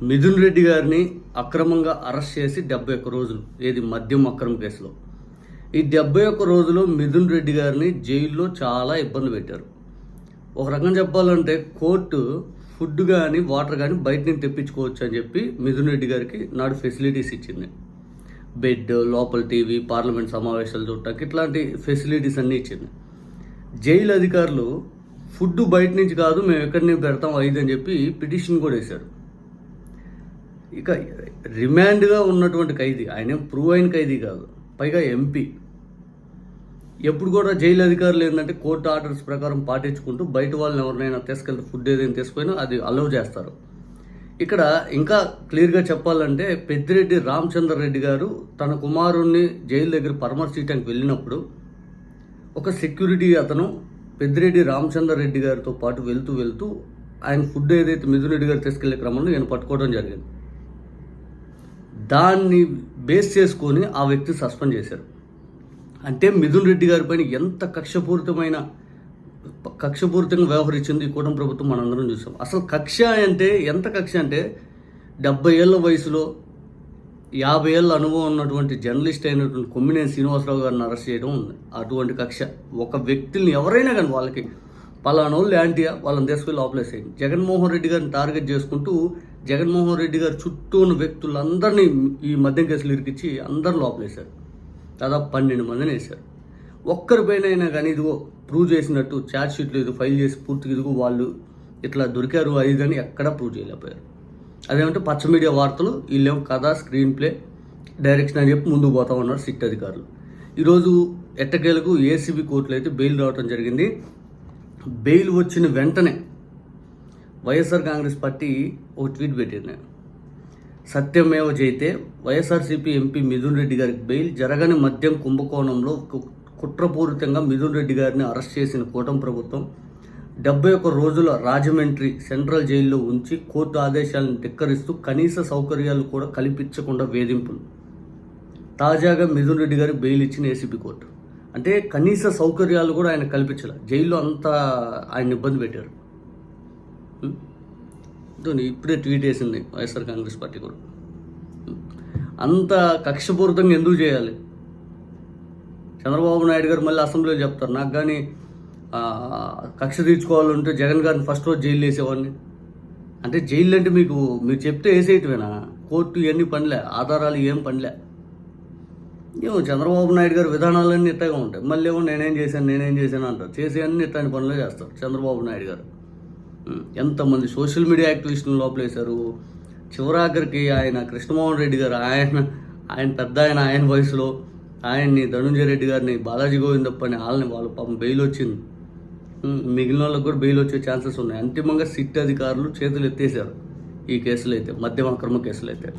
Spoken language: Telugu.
మిథున్ రెడ్డి గారిని అక్రమంగా అరెస్ట్ చేసి డెబ్బై ఒక్క రోజులు ఏది మద్యం అక్రమ కేసులో. ఈ డెబ్బై ఒక్క రోజులు మిథున్ రెడ్డి గారిని జైల్లో చాలా ఇబ్బంది పెట్టారు. ఒక రకం చెప్పాలంటే కోర్టు ఫుడ్ కానీ వాటర్ కానీ బయట నుంచి తెప్పించుకోవచ్చు అని చెప్పి మిథున్ రెడ్డి గారికి నాడు ఫెసిలిటీస్ ఇచ్చింది. బెడ్ లోపల టీవీ పార్లమెంట్ సమావేశాలు చూడటానికి ఇట్లాంటి ఫెసిలిటీస్ అన్నీ ఇచ్చింది. జైలు అధికారులు ఫుడ్ బయట నుంచి కాదు మేము ఎక్కడి నుంచి పెడతాం ఐదు అని చెప్పి పిటిషన్ కూడా వేశారు. ఇక రిమాండ్గా ఉన్నటువంటి ఖైదీ ఆయన ప్రూవ్ అయిన ఖైదీ కాదు పైగా ఎంపీ. ఎప్పుడు కూడా జైలు అధికారులు ఏంటంటే కోర్టు ఆర్డర్స్ ప్రకారం పాటించుకుంటూ బయట వాళ్ళని ఎవరినైనా తీసుకెళ్తే ఫుడ్ ఏదైనా తీసుకుపోయినా అది అలౌ చేస్తారు. ఇక్కడ ఇంకా క్లియర్గా చెప్పాలంటే పెద్దిరెడ్డి రామచంద్ర రెడ్డి గారు తన కుమారుణ్ణి జైలు దగ్గర పరామర్శించడానికి వెళ్ళినప్పుడు ఒక సెక్యూరిటీ అతను పెద్దిరెడ్డి రామచంద్ర రెడ్డి గారితో పాటు వెళ్తూ వెళ్తూ ఆయన ఫుడ్ ఏదైతే మిథున్ రెడ్డి గారు తీసుకెళ్ళే క్రమంలో నేను పట్టుకోవడం జరిగింది. దాన్ని బేస్ చేసుకొని ఆ వ్యక్తి సస్పెండ్ చేశారు. అంటే మిథున్ రెడ్డి గారి పైన ఎంత కక్షపూరితమైన కక్షపూరితంగా వ్యవహరించింది ఈ కూటమి ప్రభుత్వం మనందరం చూసాం. అసలు కక్ష అంటే ఎంత కక్ష అంటే డెబ్బై ఏళ్ళ వయసులో యాభై ఏళ్ళ అనుభవం ఉన్నటువంటి జర్నలిస్ట్ అయినటువంటి కొమ్మినేని శ్రీనివాసరావు గారిని అరెస్ట్ చేయడం ఉంది. అటువంటి కక్ష ఒక వ్యక్తిని ఎవరైనా కానీ వాళ్ళకి పలానా వాళ్ళు యాంటీయా వాళ్ళని తీసుకుని లోపలేసేయండి. జగన్మోహన్ రెడ్డి గారిని టార్గెట్ చేసుకుంటూ జగన్మోహన్ రెడ్డి గారు చుట్టూ ఉన్న వ్యక్తులందరినీ ఈ మద్యం కేసులు ఇరికిచ్చి అందరు లోపలేశారు. దాదాపు పన్నెండు మందిని వేశారు. ఒక్కరిపైన అయినా కానీ ఇదిగో ప్రూవ్ చేసినట్టు ఛార్జ్ షీట్లు ఇది ఫైల్ చేసి పూర్తిగా ఇదిగో వాళ్ళు ఇట్లా దొరికారు అది అని ఎక్కడా ప్రూవ్ చేయలేకపోయారు. అదేమంటే పచ్చ మీడియా వార్తలు వీళ్ళేం కథ స్క్రీన్ ప్లే డైరెక్షన్ అని చెప్పి ముందుకు పోతా ఉన్నారు సిట్ అధికారులు. ఈరోజు ఎట్టకేలకు ఏసీబీ కోర్టులో అయితే బెయిల్ రావడం జరిగింది. బెయిల్ వచ్చిన వెంటనే వైఎస్ఆర్ కాంగ్రెస్ పార్టీ ఒక ట్వీట్ పెట్టింది. సత్యమేవ జైతే వైఎస్ఆర్సీపీ ఎంపీ మిథున్ రెడ్డి గారికి బెయిల్ జరగని మద్యం కుంభకోణంలో కు- కుట్రపూరితంగా మిథున్ రెడ్డి గారిని అరెస్ట్ చేసిన కూటమి ప్రభుత్వం డెబ్బై ఒక్క రోజుల రాజమండ్రి సెంట్రల్ జైల్లో ఉంచి కోర్టు ఆదేశాలను ధిక్కరిస్తూ కనీస సౌకర్యాలు కూడా కల్పించకుండా వేధింపులు. తాజాగా మిథున్ రెడ్డి గారికి బెయిల్ ఇచ్చిన ఏసీబీ కోర్టు. అంటే కనీస సౌకర్యాలు కూడా ఆయన కల్పించాలి. జైల్లో అంతా ఆయన ఇబ్బంది పెట్టారు. ఇప్పుడే ట్వీట్ వేసింది వైఎస్ఆర్ కాంగ్రెస్ పార్టీ కూడా. అంత కక్షపూరితంగా ఎందుకు చేయాలి? చంద్రబాబు నాయుడు గారు మళ్ళీ అసెంబ్లీలో చెప్తారు. నాకు కానీ కక్ష తీర్చుకోవాలంటే జగన్ గారిని ఫస్ట్ రోజు జైలు వేసేవాడిని. అంటే జైలు అంటే మీకు మీరు చెప్తే వేసేయటమేనా? కోర్టు ఇవన్నీ పనిలే ఆధారాలు ఏం పనిలే. ఏమో చంద్రబాబు నాయుడు గారి విధానాలన్నీ ఇట్టగా ఉంటాయి. మళ్ళీ ఏమో నేనేం చేశాను నేనేం చేశాను అంటారు. చేసి అన్ని ఇట్లాంటి పనులు చేస్తారు చంద్రబాబు నాయుడు గారు. ఎంతమంది సోషల్ మీడియా యాక్టివిస్టులు లోపలేశారు. చివరాఖరికి ఆయన కృష్ణమోహన్ రెడ్డి గారు ఆయన ఆయన పెద్ద ఆయన ఆయన వయసులో ఆయన్ని ధనుంజయ రెడ్డి గారిని బాలాజీ గోవిందప్ప అని వాళ్ళని వాళ్ళ పాపం బెయిల్ వచ్చింది. మిగిలిన వాళ్ళకి కూడా బెయిల్ వచ్చే ఛాన్సెస్ ఉన్నాయి. అంతిమంగా సిట్ అధికారులు చేతులు ఎత్తేసారు ఈ కేసులు అయితే మద్యం అక్రమ కేసులు అయితే